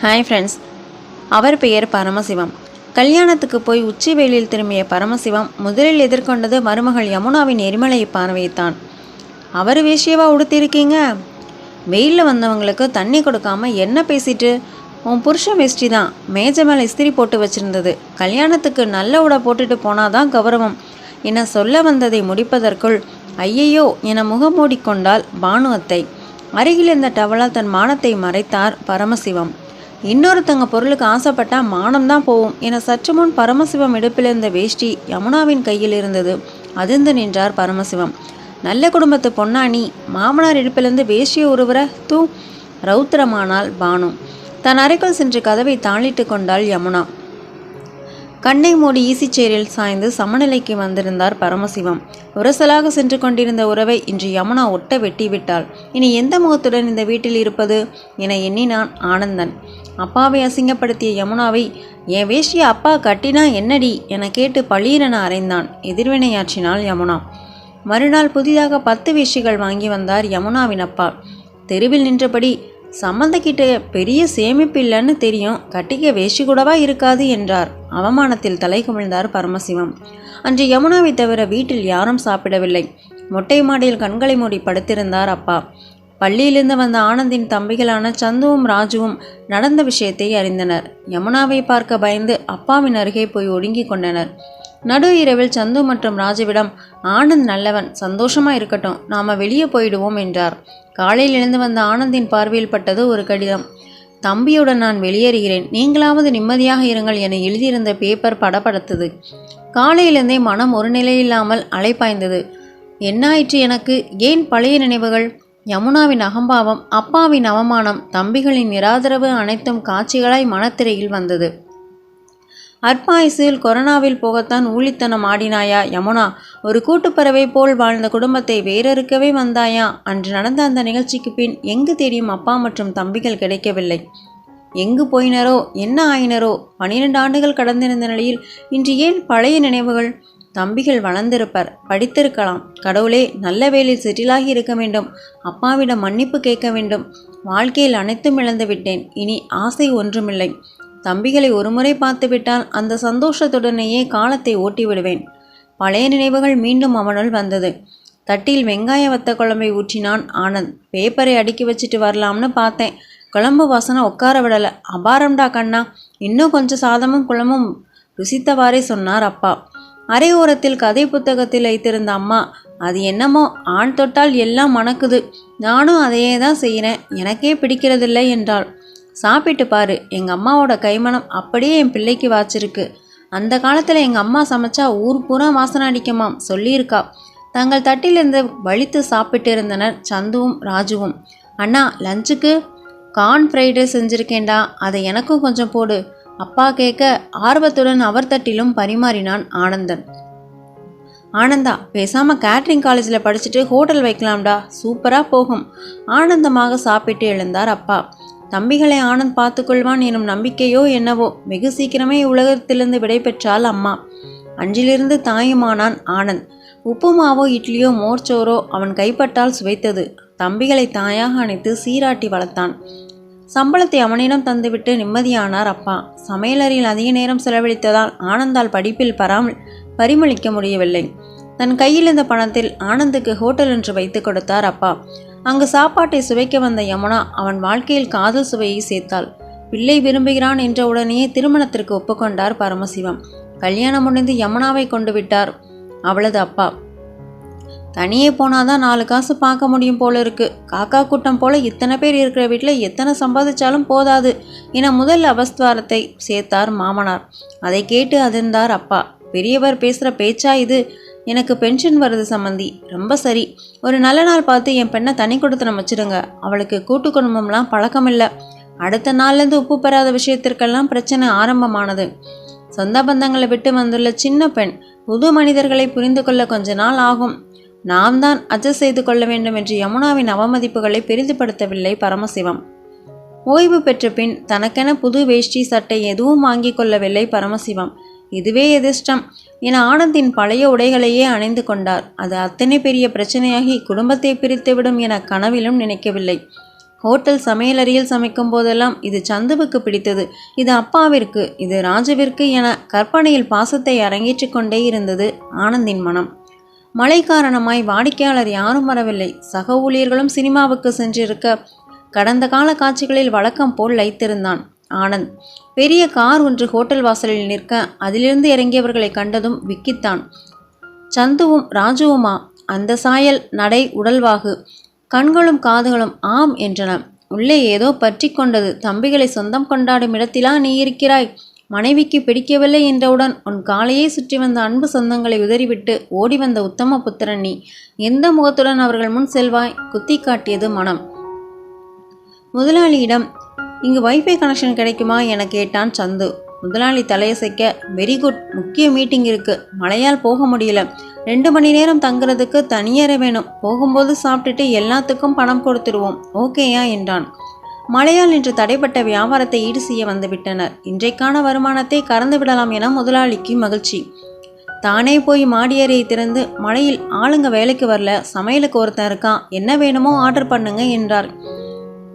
Hi friends அவர் பெயர் பரமசிவம். கல்யாணத்துக்கு போய் உச்சி வெயிலில் திரும்பிய பரமசிவம் முதலில் எதிர்கொண்டது மருமகள் யமுனாவின் எரிமலையை பார்வைத்தான் அவர் வேஷியவா உடுத்திருக்கீங்க? வெயிலில் வந்தவங்களுக்கு தண்ணி கொடுக்காம என்ன பேசிட்டு? உன் புருஷன் வேஷ்டி தான் மேஜை மேலே இஸ்திரி போட்டு வச்சிருந்தது. கல்யாணத்துக்கு நல்ல உடை போட்டுட்டு போனாதான் கௌரவம். என சொல்ல வந்ததை முடிப்பதற்குள் ஐயையோ என முகம் மூடிக்கொண்டால் பானு அத்தை அருகில் இருந்த டவலால் தன் மானத்தை மறைத்தார் பரமசிவம். இன்னொருத்தங்க பொருளுக்கு ஆசைப்பட்டா மானம்தான் போகும் என சற்று முன் பரமசிவம் இடுப்பில் இருந்த வேஷ்டி யமுனாவின் கையில் இருந்தது. அதிர்ந்து நின்றார் பரமசிவம். நல்ல குடும்பத்து பொன்னாணி மாமனார் இடுப்பிலிருந்து வேஷ்டியை உருவர தூ ரௌத்ரமானால் பானு. தன் அறைக்குள் சென்று கதவை தாளிட்டு கொண்டாள் யமுனா. கண்ணை மூடி ஈசிச்சேரில் சாய்ந்து சமநிலைக்கு வந்திருந்தார் பரமசிவம். உரசலாக சென்று கொண்டிருந்த உறவை இன்று யமுனா ஒட்ட வெட்டிவிட்டாள். இனி எந்த முகத்துடன் இந்த வீட்டில் இருப்பது? என எண்ணினான் ஆனந்தன். அப்பாவை அசிங்கப்படுத்திய யமுனாவை என் வேஷ்டியை அப்பா கட்டினா என்னடி? என கேட்டு பளீரென அறைந்தான் எதிர்வினையாற்றினாள் யமுனா. மறுநாள் புதிதாக பத்து வேஷ்டிகள் வாங்கி வந்தார் யமுனாவின் அப்பா. தெருவில் நின்றபடி சம்மந்தக்கிட்ட பெரிய சேமிப்பு இல்லைன்னு தெரியும் கட்டிக்க வேஷ்டி கூடவா இருக்காது? என்றார். அவமானத்தில் தலை குமிழ்ந்தார் பரமசிவம். அன்று யமுனாவை தவிர வீட்டில் யாரும் சாப்பிடவில்லை. மொட்டை மாடியில் கண்களை மூடி படுத்திருந்தார் அப்பா. பள்ளியிலிருந்து வந்த ஆனந்தின் தம்பிகளான சந்துவும் ராஜுவும் நடந்த விஷயத்தை அறிந்தனர். யமுனாவை பார்க்க பயந்து அப்பாவின் அருகே போய் ஒடுங்கிக் கொண்டனர். நடு இரவில் சந்து மற்றும் ராஜுவிடம் ஆனந்த் நல்லவன் சந்தோஷமா இருக்கட்டும் நாம வெளியே போயிடுவோம் என்றார். காலையில் எழுந்து வந்த ஆனந்தின் பார்வையில் பட்டது ஒரு கடிதம். தம்பியுடன் நான் வெளியேறுகிறேன். நீங்களாவது நிம்மதியாக இருங்கள் என எழுதியிருந்த பேப்பர் படப்படுத்தது காலையிலிருந்தே மனம் ஒரு நிலையில்லாமல் அலைப்பாய்ந்தது. என்னாயிற்று எனக்கு? ஏன் பழைய நினைவுகள்? யமுனாவின் அகம்பாவம் அப்பாவின் அவமானம் தம்பிகளின் நிராதரவு அனைத்தும் காட்சிகளாய் மனத்திரையில் வந்தது. அற்பாயுசில் கொரோனாவில் போகத்தான் ஊழித்தனம் ஆடினாயா யமுனா? ஒரு கூட்டுப்பறவை போல் வாழ்ந்த குடும்பத்தை வேறறுக்கவே வந்தாயா? அன்று நடந்த அந்த நிகழ்ச்சிக்கு பின் எங்கு தேடியும் அப்பா மற்றும் தம்பிகள் கிடைக்கவில்லை. எங்கு போயினரோ என்ன ஆயினரோ? பனிரெண்டு ஆண்டுகள் கடந்திருந்த நிலையில் இன்று ஏன் பழைய நினைவுகள் தம்பிகள் வளர்ந்திருப்பர். படித்திருக்கலாம். கடவுளே நல்ல வேலையில் செட்டிலாகி இருக்க வேண்டும். அப்பாவிடம் மன்னிப்பு கேட்க வேண்டும். வாழ்க்கையில் அனைத்தும் இழந்து விட்டேன். இனி ஆசை ஒன்றுமில்லை. தம்பிகளை ஒருமுறை பார்த்துவிட்டால் அந்த சந்தோஷத்துடனேயே காலத்தை ஓட்டி விடுவேன் பழைய நினைவுகள் மீண்டும் அவனுள் வந்தது. தட்டில் வெங்காய வத்த குழம்பை ஊற்றினான் ஆனந்த். பேப்பரை அடுக்கி வச்சுட்டு வரலாம்னு பார்த்தேன். குழம்பு வாசனை உட்கார விடலை. அபாரம்டா கண்ணா. இன்னும் கொஞ்சம் சாதமும் குழம்பும் ருசித்தவாறே சொன்னார் அப்பா. அரை ஓரத்தில் கதை புத்தகத்தில் வைத்திருந்த அம்மா அது என்னமோ ஆண் தொட்டால் எல்லாம் மணக்குது. நானும் அதையே தான் செய்கிறேன். எனக்கே பிடிக்கிறதில்லை என்றாள். சாப்பிட்டு பாரு. எங்கள் அம்மாவோட கைமணம் அப்படியே என் பிள்ளைக்கு வாச்சிருக்கு. அந்த காலத்தில் எங்கள் அம்மா சமைச்சா ஊர் பூரா வாசனை அடிக்குமாம் சொல்லியிருக்கா. தங்கள் தட்டிலிருந்து வலித்து சாப்பிட்டு இருந்தனர் சந்துவும் ராஜுவும். அண்ணா லஞ்சுக்கு கார்ன் ஃப்ரைடு செஞ்சுருக்கேன்டா. அதை எனக்கும் கொஞ்சம் போடு. அப்பா கேட்க ஆர்வத்துடன் அவர் தட்டிலும் பரிமாறினான் ஆனந்தன். ஆனந்தா பேசாமல் கேட்ரிங் காலேஜில் படிச்சுட்டு ஹோட்டல் வைக்கலாம்டா. சூப்பராக போகும். ஆனந்தமாக சாப்பிட்டு எழுந்தார் அப்பா. தம்பிகளை ஆனந்த் பார்த்துக்கொள்வான் எனும் நம்பிக்கையோ என்னவோ வெகு சீக்கிரமே உலகத்திலிருந்து விடைபெற்றால் அம்மா. அன்றிலிருந்து தாயுமானான் ஆனந்த். உப்புமாவோ இட்லியோ மோர்ச்சோரோ அவன் கைப்பட்டால் சுவைத்தது. தம்பிகளை தாயாக அணைத்து சீராட்டி வளர்த்தான். சம்பளத்தை அவனிடம் தந்துவிட்டு நிம்மதியானார் அப்பா. சமையலறையில் அதிக நேரம் செலவழித்ததால் ஆனந்தால் படிப்பில் பராமல் பரிமளிக்க முடியவில்லை. தன் கையில் இருந்த பணத்தில் ஆனந்துக்கு ஹோட்டல் என்று வைத்து கொடுத்தார் அப்பா. அங்கு சாப்பாட்டை சுவைக்க வந்த யமுனா அவன் வாழ்க்கையில் காதல் சுவையை சேர்த்தாள். பிள்ளை விரும்புகிறான் என்ற உடனேயே திருமணத்திற்கு ஒப்புக்கொண்டார் பரமசிவம். கல்யாணம் முடிந்து யமுனாவை கொண்டு விட்டார் அவளது அப்பா. தனியே போனாதான் நாலு காசு பார்க்க முடியும் போல இருக்கு. காக்கா கூட்டம் போல இத்தனை பேர் இருக்கிற வீட்டில் எத்தனை சம்பாதிச்சாலும் போதாது. என முதல் அவஸ்துவாரத்தை சேர்த்தார் மாமனார். அதை கேட்டு அதிர்ந்தார் அப்பா. பெரியவர் பேசுகிற பேச்சா இது? எனக்கு பென்ஷன் வருது சம்மந்தி ரொம்ப சரி. ஒரு நல்ல நாள் பார்த்து என் பெண்ணை தனி கொடுத்தனம் வச்சிடுங்க அவளுக்கு கூட்டு குடும்பம்லாம் பழக்கம் இல்லை அடுத்த நாள்லேருந்து உப்பு பெறாத விஷயத்திற்கெல்லாம் பிரச்சனை ஆரம்பமானது. சொந்த பந்தங்களை விட்டு வந்துள்ள சின்ன பெண் புது மனிதர்களை புரிந்து கொள்ள கொஞ்ச நாள் ஆகும். நாம் தான் அட்ஜஸ்ட் செய்து கொள்ள வேண்டும் என்று யமுனாவின் அவமதிப்புகளை பெரிதுபடுத்தவில்லை பரமசிவம். ஓய்வு பெற்ற பின் தனக்கென புது வேஷ்டி சட்டை எதுவும் வாங்கிக் கொள்ளவில்லை பரமசிவம். இதுவே எதிர்ஷ்டம் என ஆனந்தின் பழைய உடைகளையே அணிந்து கொண்டார். அது அத்தனை பெரிய பிரச்சனையாகி குடும்பத்தை பிரித்துவிடும் என கனவிலும் நினைக்கவில்லை. ஹோட்டல் சமையலறையில் சமைக்கும் போதெல்லாம் இது சந்துவுக்கு பிடித்தது. இது அப்பாவிற்கு இது ராஜுவிற்கு என கற்பனையில் பாசத்தை அரங்கேற்றிக் கொண்டே இருந்தது ஆனந்தின் மனம். மழை காரணமாய் வாடிக்கையாளர் யாரும் வரவில்லை. சக ஊழியர்களும் சினிமாவுக்கு சென்றிருக்க கடந்த கால காட்சிகளில் வழக்கம் போல் லைத்திருந்தான் ஆனந்த் பெரிய கார் ஒன்று ஹோட்டல் வாசலில் நிற்க அதிலிருந்து இறங்கியவர்களை கண்டதும் விக்கித்தான். சந்துவும் ராஜுவுமா அந்த சாயல் நடை உடல்வாகு. கண்களும் காதுகளும் ஆம் என்றன. உள்ளே ஏதோ பற்றி கொண்டது. தம்பிகளை சொந்தம் கொண்டாடும் இடத்திலா நீ இருக்கிறாய்? மனைவிக்கு பிடிக்கவில்லை என்றவுடன் உன் காலையே சுற்றி வந்த அன்பு சொந்தங்களை உதறிவிட்டு ஓடி வந்த உத்தம புத்திரன் நீ. எந்த முகத்துடன் அவர்கள் முன் செல்வாய்? குத்தி காட்டியது மனம். முதலாளியிடம் இங்கு வைஃபை கனெக்ஷன் கிடைக்குமா என கேட்டான் சந்து. முதலாளி தலையசைக்க வெரி குட் முக்கிய மீட்டிங் இருக்கு. மழையால் போக முடியல. ரெண்டு மணி நேரம் தங்குறதுக்கு தனியற வேணும். போகும்போது சாப்பிட்டுட்டு எல்லாத்துக்கும் பணம் கொடுத்துருவோம் ஓகேயா? என்றான். மழையால் இன்று தடைப்பட்ட வியாபாரத்தை ஈடு செய்ய வந்துவிட்டனர். இன்றைக்கான வருமானத்தை கறந்து விடலாம் என முதலாளிக்கு மகிழ்ச்சி. தானே போய் மாடியறையை திறந்து மழையில் ஆளுங்க வேலைக்கு வரல சமையலுக்கு ஒருத்தன் இருக்கான் என்ன வேணுமோ ஆர்டர் பண்ணுங்க என்றார்.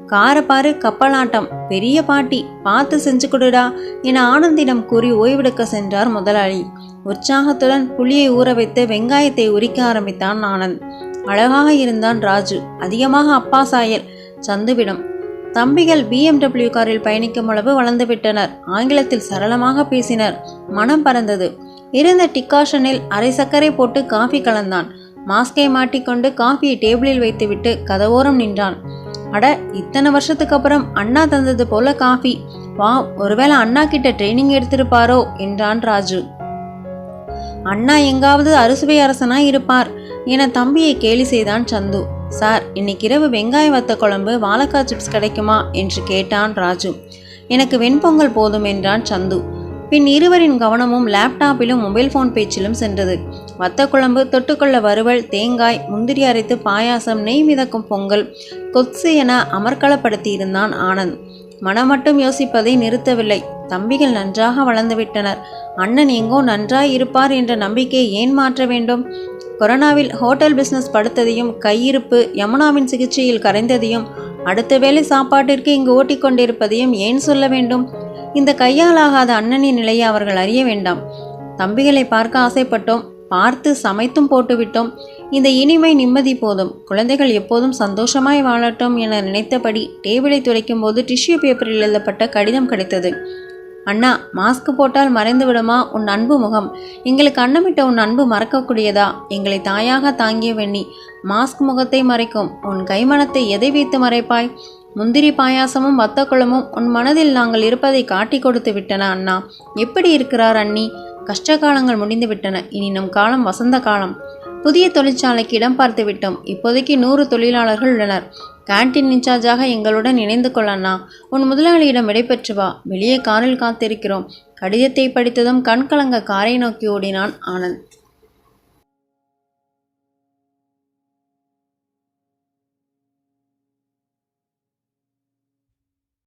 காரை கப்பலாட்டம் பெரிய பாட்டி பார்த்து செஞ்சு கொடுடா என ஆனந்திடம் கூறி ஓய்வெடுக்க சென்றார் முதலாளி. உற்சாகத்துடன் புளியை ஊற வைத்து வெங்காயத்தை உரிக்க ஆரம்பித்தான் ஆனந்த். அழகாக இருந்தான் ராஜு. அதிகமாக அப்பா சாயல். சந்துவிடம் தம்பிகள் பிஎம்டபிள்யூ காரில் பயணிக்கும் அளவு வளர்ந்துவிட்டனர் ஆங்கிலத்தில் சரளமாக பேசினர். மனம் பறந்தது. இருந்த டிக்காஷனில் அரை சர்க்கரை போட்டு காஃபி கலந்தான். மாஸ்கை மாட்டிக்கொண்டு காஃபியை டேபிளில் வைத்துவிட்டு கதவோரம் நின்றான். அட இத்தனை வருஷத்துக்கு அப்புறம் அண்ணா தந்தது போல காஃபி வா ஒருவேளை அண்ணா கிட்ட ட்ரைனிங் எடுத்திருப்பாரோ என்றான் ராஜு. அண்ணா எங்காவது அறுசுவை அரசனாய் இருப்பார் என தம்பியை கேலி செய்தான் சந்து. சார் இன்னைக்கு இரவு வெங்காய வத்த குழம்பு வாழைக்காய் சிப்ஸ் கிடைக்குமா? என்று கேட்டான் ராஜு. எனக்கு வெண்பொங்கல் போதும் என்றான் சந்து. பின் இருவரின் கவனமும் லேப்டாப்பிலும் மொபைல் ஃபோன் பேச்சிலும் சென்றது. வத்த குழம்பு தொட்டுக்கொள்ள வறுவல் தேங்காய் முந்திரி அரைத்து பாயாசம் நெய் மிதக்கும் பொங்கல் கொத்சு என அமர்க்களப்படுத்தியிருந்தான் ஆனந்த். மனம் மட்டும் யோசிப்பதை நிறுத்தவில்லை. தம்பிகள் நன்றாக வளர்ந்துவிட்டனர். அண்ணன் எங்கோ நன்றாய் இருப்பார் என்ற நம்பிக்கையை ஏன் மாற்ற வேண்டும்? கொரோனாவில் ஹோட்டல் பிஸ்னஸ் படுத்ததையும் கையிருப்பு யமுனாவின் சிகிச்சையில் கரைந்ததையும் அடுத்த வேளை சாப்பாட்டிற்கு இங்கு ஓட்டிக்கொண்டிருப்பதையும் ஏன் சொல்ல வேண்டும்? இந்த கையாலாகாத அண்ணனின் நிலையை அவர்கள் அறிய வேண்டாம். தம்பிகளை பார்க்க ஆசைப்பட்டோம். பார்த்து சமைத்தும் போட்டுவிட்டோம். இந்த இனிமை நிம்மதி போதும். குழந்தைகள் எப்போதும் சந்தோஷமாய் வாழட்டும் என நினைத்தபடி டேபிளை துடைக்கும் போது டிஷ்யூ பேப்பரில் எழுதப்பட்ட கடிதம் கிடைத்தது. அண்ணா மாஸ்க் போட்டால் மறைந்து விடுமா? உன் அன்பு முகம். எங்களுக்கு அன்னமிட்ட உன் அன்பு மறக்கக்கூடியதா? எங்களை தாயாக தாங்கிய வெண்ணி மாஸ்க் முகத்தை மறைக்கும். உன் கைமணத்தை எதை வைத்து மறைப்பாய்? முந்திரி பாயாசமும் வத்தக்குளமும் உன் மனதில் நாங்கள் இருப்பதை காட்டி கொடுத்து விட்டன அண்ணா. எப்படி இருக்கிறார் அண்ணி? கஷ்ட காலங்கள் முடிந்து விட்டன இனி நம் காலம் வசந்த காலம். புதிய தொழிற்சாலைக்கு இடம் பார்த்து விட்டோம். இப்போதைக்கு நூறு தொழிலாளர்கள் உள்ளனர். கேண்டீன் இன்சார்ஜாக எங்களுடன் இணைந்து கொள்ளண்ணா உன் முதலாளியிடம் விடைபெற்று வா. வெளியே காரில் காத்திருக்கிறோம். கடிதத்தை படித்ததும் கண்கலங்க காரை நோக்கி ஓடினான் ஆனந்த்.